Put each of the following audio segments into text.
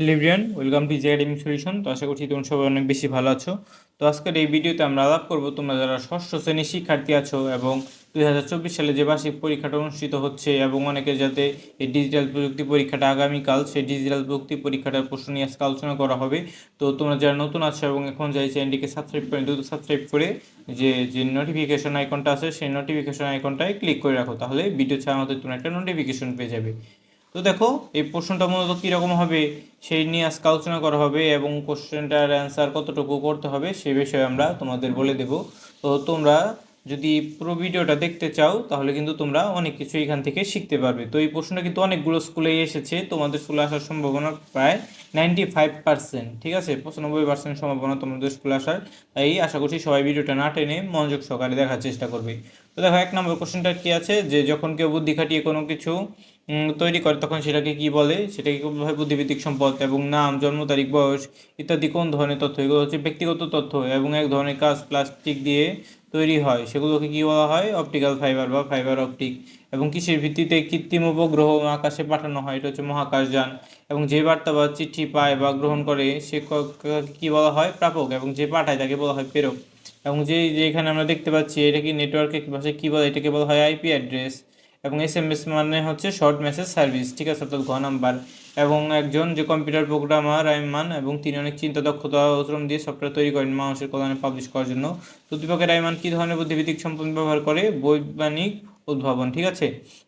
লিব্রিয়ান welcome to easy academic solution তো আশা করছি তোমরা সবাই অনেক বেশি ভালো আছো। তো আজকের এই ভিডিওতে আমরা আলাপ করব তোমরা যারা ষষ্ঠ শ্রেণির শিক্ষার্থী আছো এবং দুই হাজার চব্বিশ সালে যে বার্ষিক পরীক্ষাটা অনুষ্ঠিত হচ্ছে এবং অনেকে যাতে এই ডিজিটাল প্রযুক্তি পরীক্ষাটা আগামীকাল, সেই ডিজিটাল প্রযুক্তি পরীক্ষাটার প্রশ্ন নিয়ে আজকে আলোচনা করা হবে। তো তোমরা যারা নতুন আছো এবং এখন যাই চ্যানেলটিকে সাবস্ক্রাইব করে দ্রুত সাবস্ক্রাইব করে যে যে নোটিফিকেশন আইকনটা আছে, সেই নোটিফিকেশন আইকনটায় ক্লিক করে রাখো। তাহলে ভিডিও ছাড়া আমাদের তোমরা একটা নোটিফিকেশন পেয়ে যাবে। তো দেখো, এই প্রশ্নটা মূলত কীরকম হবে? সেই নিয়ে আজকে আলোচনা করা হবে এবং কোশ্চেনটার অ্যান্সার কতটুকু করতে হবে সে বিষয়ে আমরা তোমাদের বলে দেব। তো তোমরা যদি পুরো ভিডিওটা দেখতে চাও, তাহলে কিন্তু তোমরা অনেক কিছু এখান থেকে শিখতে পারবে। তো এই প্রশ্নটা কিন্তু অনেকগুলো স্কুলেই এসেছে, তোমাদের স্কুলে আসার সম্ভাবনা প্রায় নাইনটি ফাইভ পার্সেন্ট ঠিক আছে? পঁচানব্বই পার্সেন্ট সম্ভাবনা তোমাদের স্কুলে আসার। তাই আশা করছি সবাই ভিডিওটা না টেনে মনোযোগ সহকারে দেখার চেষ্টা করবে। তো দেখো, এক নম্বর কোশ্চেনটা কী আছে? যে যখন কেউ বুদ্ধি খাটিয়ে কোনো কিছু তৈরি করে, তখন সেটাকে কি বলে? সেটাকে কি বলা? হয় বুদ্ধিভিত্তিক সম্পদ এবং নাম, জন্ম, তারিখ, বয়স ইত্যাদি কোন ধরনের তথ্য? এগুলো হচ্ছে ব্যক্তিগত তথ্য এবং এক ধরনের কাজ প্লাস্টিক দিয়ে তৈরি হয়। সেগুলোকে কি বলা হয়? অপটিক্যাল ফাইবার বা ফাইবার অপটিক এবং কিসের ভিত্তিতে কৃত্রিম উপগ্রহ আকাশে পাঠানো হয়? এটা হচ্ছে মহাকাশযান এবং যে বার্তা বা চিঠি পায় বা গ্রহণ করে, সে ক- বলা হয়? প্রাপক এবং যে পাঠায় তাকে বলা হয় প্রেরক। এবং যে যে এখানে আমরা দেখতে পাচ্ছি, এটা কি নেটওয়ার্কের ভাষায় কী বলে? এটাকে বলা হয় আইপি অ্যাড্রেস এবং এস এম এস মানে হচ্ছে শর্ট মেসেজ সার্ভিস ঠিক আছে? অর্থাৎ ঘ নাম্বার। এবং একজন যে কম্পিউটার প্রোগ্রামার রাইমান এবং তিনি অনেক চিন্তা, দক্ষতা শ্রম দিয়ে সফটওয়্যার তৈরি করেন মানুষের কল্যাণে পাবলিশ করার জন্য। তো দীপকের রাইমান কী ধরনের বুদ্ধিভিত্তিক সম্পদ ব্যবহার করে? বৈজ্ঞানিক উদ্ভাবন, ঠিক আছে?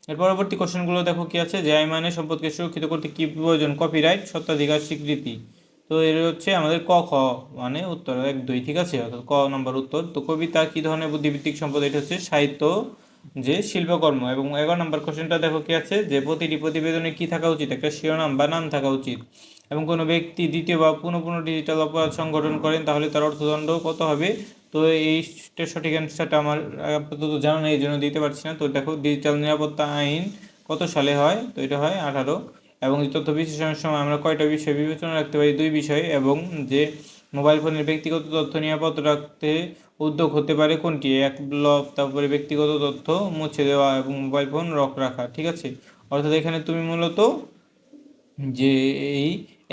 এর পরবর্তী কোশ্চেনগুলো দেখো কী আছে? যে আইমানের সম্পদকে সুরক্ষিত করতে কী প্রয়োজন? কপিরাইট সত্ত্বাধিকার স্বীকৃতি। তো এর হচ্ছে আমাদের ক, খ মানে উত্তর, এক, দুই, ঠিক আছে? অর্থাৎ ক নম্বর উত্তর। তো কবিতা কী ধরনের বুদ্ধিভিত্তিক সম্পদ? এটা হচ্ছে সাহিত্য যে শিল্পকর্ম এবং এগারো নম্বর কোশ্চেনটা দেখো কি আছে? যে প্রতিটি প্রতিবেদনে কি থাকা উচিত? একটা শিরোনাম বা নাম থাকা উচিত। এবং কোনো ব্যক্তি দ্বিতীয় বা পুনঃ পুনঃ ডিজিটাল অপরাধ সংগঠন করেন, তাহলে তার অর্থদণ্ড কত হবে? তো এইটা সঠিক অ্যান্সারটা আমার আপাতত জানা নেই, এই জন্য দিতে পারছি না। তো দেখো ডিজিটাল নিরাপত্তা আইন কত সালে হয়? তো এটা হয় আঠারো। এবং তথ্য বিশ্লেষণের সময় আমরা কয়টা বিষয় বিবেচনা রাখতে পারি? দুই বিষয় এবং যে মোবাইল ফোনের ব্যক্তিগত তথ্য নিরাপদ রাখতে উদ্যোগ হতে পারে কোনটি? এক ব্লক তারপরে ব্যক্তিগত তথ্য মুছে দেওয়া এবং মোবাইল ফোন রক রাখা, ঠিক আছে? অর্থাৎ এখানে তুমি মূলত যে এই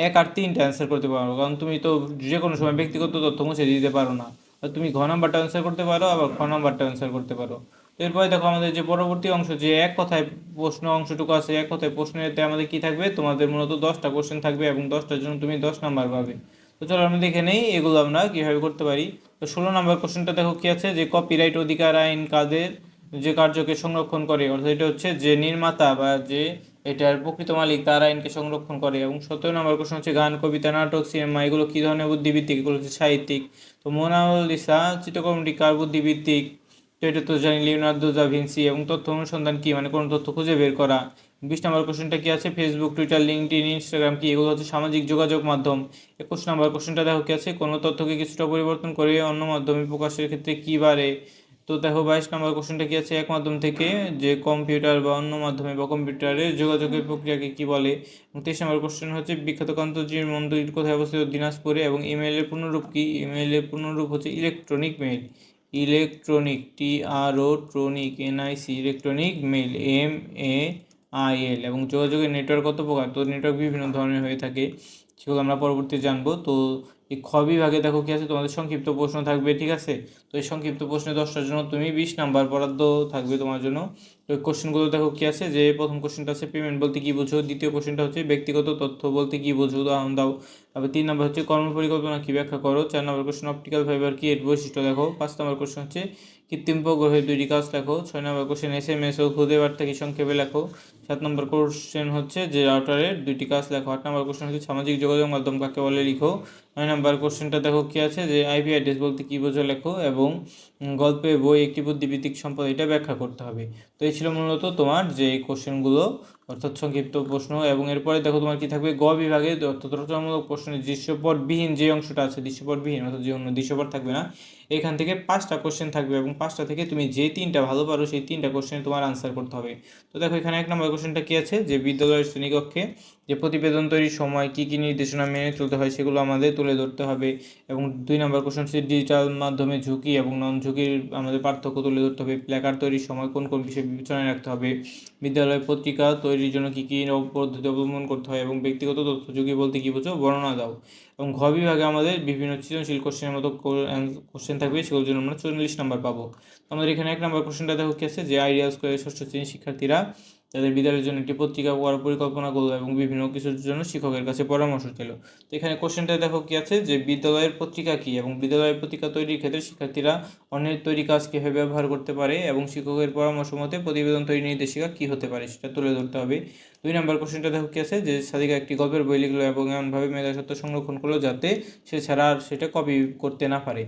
এক আর তিনটা অ্যান্সার করতে পারো, কারণ তুমি তো যে কোনো সময় ব্যক্তিগত তথ্য মুছে দিতে পারো না। তুমি ঘ নাম্বারটা অ্যান্সার করতে পারো, আবার খ নাম্বারটা অ্যান্সার করতে পারো। এরপরে দেখো আমাদের যে পরবর্তী অংশ, যে এক কথায় প্রশ্ন অংশটুকু আছে, এক কথায় প্রশ্নেতে আমাদের কি থাকবে? তোমাদের মূলত দশটা কোশ্চেন থাকবে এবং দশটার জন্য তুমি দশ নাম্বার পাবে। তো চলো আমরা দেখে নেই এগুলো আমরা কীভাবে করতে পারি। তো ষোলো নম্বর কোশ্চেনটা দেখো কি আছে? যে কপিরাইট অধিকার আইন কাদের যে কার্যকে সংরক্ষণ করে, অর্থাৎ এটা হচ্ছে যে নির্মাতা বা যে এটার প্রকৃত মালিক তার আইনকে সংরক্ষণ করে। এবং সতেরো নম্বর কোশ্চেন হচ্ছে গান, কবিতা, নাটক, সিনেমা, এগুলো কী ধরনের বুদ্ধিভিত্তিক এগুলো হচ্ছে সাহিত্যিক। তো মোনালিসা চিত্রকর্মটি কার বুদ্ধিভিত্তিক তো এটা তো জানি লিওনার্দো দা ভিনসি। এবং তথ্য অনুসন্ধান কি? মানে কোনো তথ্য খুঁজে বের করা। বিশ নম্বর কোশ্চেনটা কি আছে? ফেসবুক টুইটার লিঙ্কডিন ইনস্টাগ্রাম কি? এগুলো হচ্ছে সামাজিক যোগাযোগ মাধ্যম। একুশ নম্বর কোশ্চেনটা দেখো কি আছে? কোনো তথ্যকে কিছুটা পরিবর্তন করে অন্য মাধ্যমে প্রকাশের ক্ষেত্রে কী বাড়ে? তো দেখো, বাইশ নম্বর কোশ্চেনটা কি আছে? এক মাধ্যম থেকে যে কম্পিউটার বা অন্য মাধ্যমে বা কম্পিউটারে যোগাযোগের প্রক্রিয়াকে কি বলে? তেইশ নম্বর কোশ্চেন হচ্ছে, বিখ্যাত কান্তজির মন্দির কোথায় অবস্থিত? দিনাজপুরে। এবং ইমেইলের পূর্ণরূপ কি? ইমেইলের পূর্ণরূপ হচ্ছে electronic mail electronic T R O tronic N I C electronic mail M A I L এবং যোগাযোগের নেটওয়ার্ক কত প্রকার তো নেটওয়ার্ক বিভিন্ন ধরনের হয়ে থাকে, সেগুলো আমরা পরবর্তী জানব। তো এই খ বিভাগে দেখো কি আছে? তোমাদের সংক্ষিপ্ত প্রশ্ন থাকবে, ঠিক আছে? তো এই সংক্ষিপ্ত প্রশ্নে দশটার জন্য তুমি বিশ নাম্বার বরাদ্দ থাকবে তোমার জন্য। তো কোশ্চেনগুলো দেখো কি আছে? যে প্রথম কোশ্চেনটা আছে পেমেন্ট বলতে কি বুঝো? দ্বিতীয় কোশ্চেনটা হচ্ছে ব্যক্তিগত তথ্য বলতে কি বুঝো? উদাহরণ দাও। তারপর তিন নম্বর হচ্ছে কর্ম পরিকল্পনা কি ব্যাখ্যা করো? চার নম্বর কোশ্চেন অপটিক্যাল ফাইবার কি এর বৈশিষ্ট্য দেখো? পাঁচ নম্বর কোশ্চেন হচ্ছে কৃত্রিম উপগ্রহের দুইটি কাজ লেখো। ছয় number question S M S ও খুদে বার্তা কি সংক্ষেপে লেখো? সাত নম্বর কোশ্চেন হচ্ছে যে রাউটারের দুইটি কাজ লেখো। আট নম্বর কোশ্চেন হচ্ছে সামাজিক যোগাযোগ মাধ্যম কাকে বলে? লিখো। নয় নম্বর কোশ্চেনটা দেখো কি আছে, যে আইপি অ্যাড্রেস বলতে কী বোঝো লেখো এবং গল্পে বই একটি বুদ্ধিভিত্তিক সম্পদ, এটা ব্যাখ্যা করতে হবে। তো এই ছিল মূলত তোমার যে কোশ্চেনগুলো, অর্থাৎ সংক্ষিপ্ত প্রশ্ন এবং এরপরে দেখো তোমার কি থাকবে, গ বিভাগে রচনামূলক প্রশ্নের দৃশ্যপটবিহীন যে অংশটা আছে, দৃশ্যপটবিহীন অর্থাৎ যে অন্য দৃশ্যপট থাকবে না এখান থেকে পাঁচটা কোশ্চেন থাকবে এবং পাঁচটা থেকে তুমি যে তিনটা ভালো পারো, সেই তিনটা কোশ্চেন তোমার আনসার করতে হবে। তো দেখো, এখানে এক নম্বর কোশ্চেনটা কী আছে? যে বিদ্যালয়ের শ্রেণীকক্ষে যে প্রতিবেদন তৈরির সময় কী কী নির্দেশনা মেনে চলতে হয় সেগুলো আমাদের তুলে ধরতে হবে এবং দুই নম্বর কোশ্চেন হচ্ছে ডিজিটাল মাধ্যমে ঝুঁকি এবং নন ঝুঁকির আমাদের পার্থক্য তুলে ধরতে হবে। প্ল্যাকার তৈরির সময় কোন কোন বিষয় বিবেচনায় রাখতে হবে? বিদ্যালয় পত্রিকা তৈরির জন্য কী কী পদ্ধতি অবলম্বন করতে হয় এবং ব্যক্তিগত তথ্য ঝুঁকি বলতে কী বোঝো? বর্ণনা দাও। এবং ঘ বিভাগে আমাদের বিভিন্ন সৃজনশীল কোশ্চেনের মতো কোশ্চেন থাকবে, সেগুলোর জন্য আমরা চল্লিশ নাম্বার পাবো। আমাদের এখানে এক নম্বর কোশ্চেনটা দেখো কি আছে? যে আইডিয়াল স্কোয়ারের ষষ্ঠ শ্রেণির শিক্ষার্থীরা তাদের বিদ্যালয়ের জন্য একটি পত্রিকা করার পরিকল্পনা করল এবং বিভিন্ন কিছুর জন্য শিক্ষকের কাছে পরামর্শ ছিল তো এখানে কোশ্চেনটা দেখো কি আছে যে, বিদ্যালয়ের পত্রিকা কি এবং বিদ্যালয়ের পত্রিকা তৈরির ক্ষেত্রে শিক্ষার্থীরা অন্যের তৈরি কাজ কীভাবে ব্যবহার করতে পারে এবং শিক্ষকের পরামর্শ মতে প্রতিবেদন তৈরি নির্দেশিকা কী হতে পারে সেটা তুলে ধরতে হবে। দুই নম্বর কোশ্চেনটা দেখো কি আছে যে, সাদিকা একটি গল্পের বই লিখলো এবং এমনভাবে মেধাসত্ব সংরক্ষণ করল যাতে সে ছাড়া আর সেটা কপি করতে না পারে।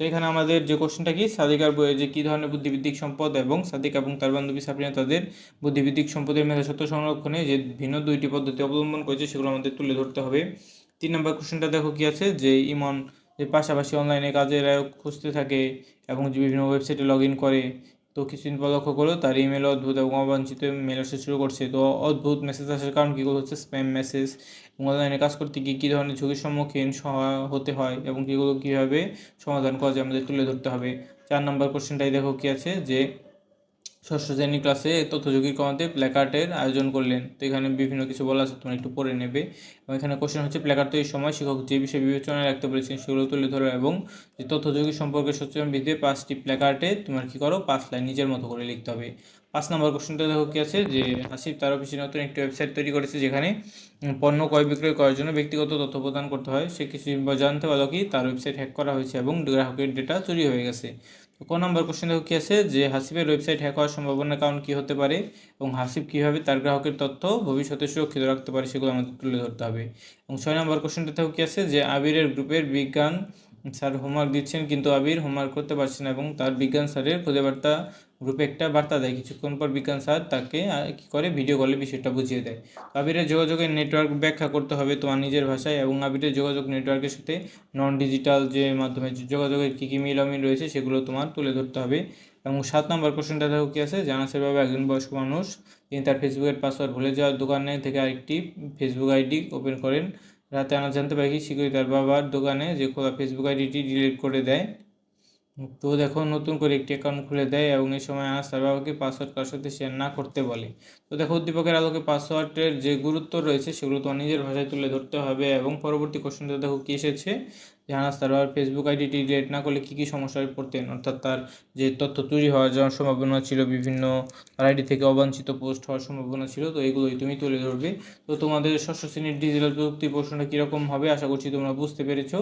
তো এখানে আমাদের যে কোশ্চেনটা কি? সাদিকার বইয়ে যে কী ধরনের বুদ্ধিবৃত্তিক সম্পদ এবং সাদিক এবং তার বান্ধবী সাবরিনা তাদের বুদ্ধিবৃত্তিক সম্পদের মেধাসত্ব সংরক্ষণে যে ভিন্ন দুইটি পদ্ধতি অবলম্বন করেছে সেগুলো আমাদের তুলে ধরতে হবে। তিন নম্বর কোশ্চেনটা দেখো কি আছে? যে ইমন যে পাশাপাশি অনলাইনে কাজের খুঁজতে থাকে এবং যে বিভিন্ন ওয়েবসাইটে লগ ইন করে তো কিছুদিন পর লক্ষ্য করল, তার ইমেল অদ্ভুত এবং অবাঞ্ছিত মেল আসতে শুরু করছে। তো অদ্ভুত মেসেজ আসার কারণ কী? হচ্ছে স্প্যাম মেসেজ এবং অনলাইনে কাজ করতে গিয়ে কী ধরনের ঝুঁকির সম্মুখীন হতে হয় এবং কীগুলো কীভাবে সমাধান করা যায়, আমাদের তুলে ধরতে হবে। চার নম্বর কোশ্চেনটাই দেখো কী আছে যে ষষ্ঠ শ্রেণি ক্লাসে তথ্যযোগী কমাতে প্ল্যাকার্টের আয়োজন করলেন। তো এখানে বিভিন্ন কিছু বলা আছে, তোমরা একটু পড়ে নেবে। এবং এখানে কোশ্চেন হচ্ছে, প্ল্যাকার্ড তৈরির সময় শিক্ষক যে বিষয়ে বিবেচনায় রাখতে বলেছেন সেগুলো তুলে ধরো এবং যে তথ্যযোগী সম্পর্কে সচেতন ভিত্তিতে পাঁচটি প্ল্যাকার্টে তোমার কী করো, পাঁচ লাইন নিজের মতো করে লিখতে হবে। পাঁচ নম্বর কোশ্চেনটা দেখো কী আছে, যে হাসিব তার অফিসে নতুন একটি ওয়েবসাইট তৈরি করেছে যেখানে পণ্য ক্রয় বিক্রয় করার জন্য ব্যক্তিগত তথ্য প্রদান করতে হয়। সে কিছু জানতে পারল কি, তার ওয়েবসাইট হ্যাক করা হয়েছে এবং গ্রাহকের ডেটা চুরি হয়ে গেছে। ক নম্বর কোশ্চেন দেখো কি আছে? যে হাসিফের ওয়েবসাইট হ্যাক হওয়ার সম্ভাবনা কারণ কী হতে পারে এবং হাসিফ কীভাবে তার গ্রাহকের তথ্য ভবিষ্যতে সুরক্ষিত রাখতে পারে সেগুলো আমাদের তুলে ধরতে হবে। এবং ছয় নম্বর কোশ্চেনটা দেখো কি আছে? যে আবিরের গ্রুপের বিজ্ঞান স্যার হোমওয়ার্ক দিচ্ছেন, কিন্তু আবির হোমওয়ার্ক করতে পারছে না এবং তার বিজ্ঞান স্যারের খুদে বার্তা গ্রুপে একটা বার্তা দেয়, কিছুক্ষণ পর বিজ্ঞান স্যার তাকে কী করে? ভিডিও কলে বিষয়টা বুঝিয়ে দেয়। আবিরের যোগাযোগের নেটওয়ার্ক ব্যাখ্যা করতে হবে তোমার নিজের ভাষায় এবং আবিরের যোগাযোগ নেটওয়ার্কের সাথে নন ডিজিটাল যে মাধ্যমে যোগাযোগের কী কী মিল অমিল রয়েছে সেগুলো তোমার তুলে ধরতে হবে। এবং সাত নম্বর কোশ্চেনটা দেখো কী আছে? জানাসের বাবা, একজন বয়স্ক মানুষ, তিনি তার ফেসবুকের পাসওয়ার্ড ভুলে যাওয়ার দোকানে থেকে আরেকটি ফেসবুক আইডি ওপেন করেন। রাতে আনা জানতে পারি শিখুই তার বাবার দোকানে যে খোলা ফেসবুক আইডিটি ডিলিট করে দেয়। তো দেখো, নতুন করে একটি অ্যাকাউন্ট খুলে দেয় এবং এই সময় আনাস তার বাবাকে পাসওয়ার্ড কার সাথে শেয়ার না করতে বলে। তো দেখো, উদ্দীপকের আলোকে পাসওয়ার্ডের যে গুরুত্ব রয়েছে, সেগুলো তোমার নিজের ভাষায় তুলে ধরতে হবে এবং পরবর্তী কোশ্চেনটা দেখো কী এসেছে? যে আনাস তার বাবার ফেসবুক আইডিটি ডিলিট না করলে কী কী সমস্যায় পড়তেন? অর্থাৎ তার যে তথ্য চুরি হওয়ার যাওয়ার সম্ভাবনা ছিল, বিভিন্ন তার আইডি থেকে অবাঞ্ছিত পোস্ট হওয়ার সম্ভাবনা ছিল, তো এগুলোই তুমি তুলে ধরবে। তো তোমাদের ষষ্ঠ শ্রেণির ডিজিটাল প্রযুক্তি প্রশ্নটা কীরকম হবে আশা করছি তোমরা বুঝতে পেরেছ।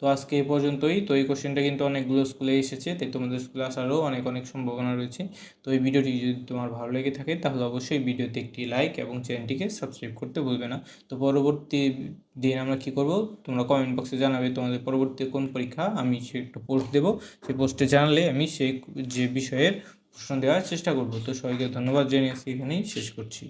তো আজকে এ পর্যন্তই। তো এই কোশ্চেনটা কিন্তু অনেকগুলো স্কুলে এসেছে, তাই তোমাদের স্কুলে আসারও অনেক অনেক সম্ভাবনা রয়েছে। তো এই ভিডিওটি যদি তোমার ভালো লেগে থাকে, তাহলে অবশ্যই ভিডিওতে একটি লাইক এবং চ্যানেলটিকে সাবস্ক্রাইব করতে ভুলবে না। তো পরবর্তী দিন আমরা কী করব? তোমরা কমেন্ট বক্সে জানাবে তোমাদের পরবর্তী কোন পরীক্ষা আমি সে একটু পোস্ট দেবো। সেই পোস্টে জানালে আমি সেই যে বিষয়ের প্রশ্ন দেওয়ার চেষ্টা করব। তো সবাইকে ধন্যবাদ জানিয়ে এখানেই শেষ করছি।